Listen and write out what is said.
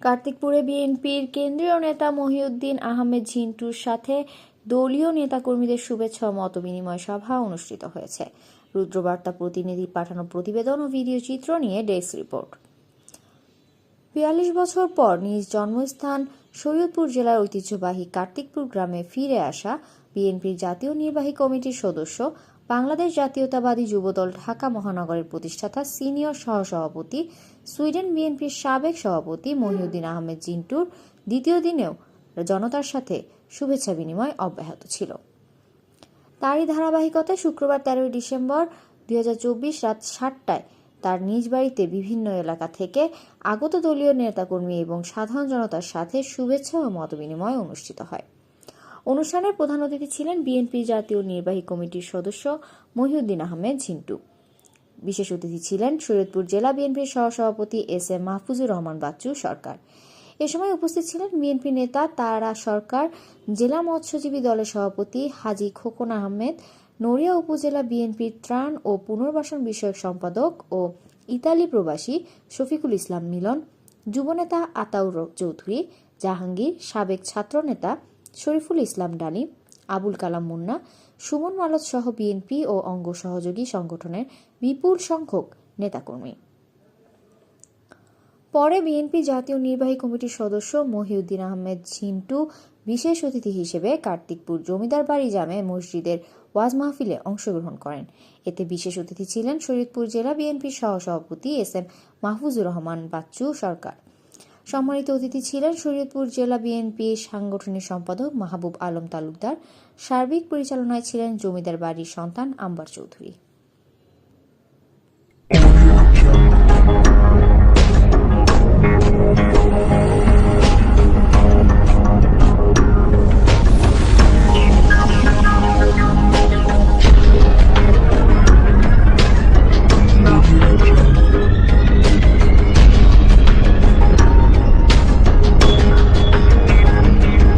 কার্তিকপুরে বিএনপির কেন্দ্রীয় নেতা মহিউদ্দিন আহমেদ ঝিন্টুর সাথে দলীয় নেতাকর্মীদের শুভেচ্ছা ও মতবিনিময় সভা অনুষ্ঠিত হয়েছে। রুদ্রবার্তা প্রতিনিধি পাঠানো প্রতিবেদন ও ভিডিও চিত্র নিয়ে ডেস্ক রিপোর্ট। বিয়াল্লিশ বছর পর নিজ জন্মস্থান শরীয়তপুর জেলার ঐতিহ্যবাহী কার্তিকপুর গ্রামে ফিরে আসা বিএনপির জাতীয় নির্বাহী কমিটির সদস্য বাংলাদেশ জাতীয়তাবাদী যুবদল ঢাকা মহানগরের প্রতিষ্ঠাতা সিনিয়র সহসভাপতি, সুইডেন বিএনপির সাবেক সভাপতি মহিউদ্দিন আহমেদ জিন্টুর দ্বিতীয় দিনেও জনতার সাথে শুভেচ্ছা বিনিময় অব্যাহত ছিল। তারই ধারাবাহিকতায় শুক্রবার তেরোই ডিসেম্বর দুই হাজার চব্বিশ রাত সাতটায় তার নিজ বাড়িতে বিভিন্ন এলাকা থেকে আগত দলীয় নেতাকর্মী এবং সাধারণ জনতার সাথে শুভেচ্ছা ও মতবিনিময় অনুষ্ঠিত হয়। অনুষ্ঠানের প্রধান অতিথি ছিলেন বিএনপি জাতীয় নির্বাহী কমিটির সদস্য মহিউদ্দিন আহমেদ ঝিন্টু। বিশেষ অতিথি ছিলেন শরীয়তপুর জেলা বিএনপির সহসভাপতি এস এম মাহফুজুর রহমান বাচ্চু সরকার। এ সময় উপস্থিত ছিলেন বিএনপি নেতা তারা সরকার, জেলা মৎস্যজীবী দলের সভাপতি হাজী খোকন আহমেদ, নড়িয়া উপজেলা বিএনপির ত্রাণ ও পুনর্বাসন বিষয়ক সম্পাদক ও ইতালি প্রবাসী শফিকুল ইসলাম মিলন, যুবনেতা আতাউর চৌধুরী, জাহাঙ্গীর, সাবেক ছাত্রনেতা শরীফুল ইসলাম ডালিম আবুল কালাম মুন্না, সুমন মালত সহ বিএনপি ও অঙ্গ সহযোগী সংগঠনের বিপুল সংখ্যক নেতাকর্মী। পরে বিএনপি জাতীয় নির্বাহী কমিটির সদস্য মহিউদ্দিন আহমেদ ঝিন্টু বিশেষ অতিথি হিসেবে কার্তিকপুর জমিদার বাড়ি জামে মসজিদের ওয়াজ মাহফিলে অংশগ্রহণ করেন। এতে বিশেষ অতিথি ছিলেন শরীয়তপুর জেলা বিএনপির সহসভাপতি এস এম মাহফুজুর রহমান বাচ্চু সরকার। সম্মানিত অতিথি ছিলেন শরীয়তপুর জেলা বিএনপি সাংগঠনিক সম্পাদক মাহবুব আলম তালুকদার, সার্বিক পরিচালনায় ছিলেন জমিদার বাড়ির সন্তান আম্বার চৌধুরী।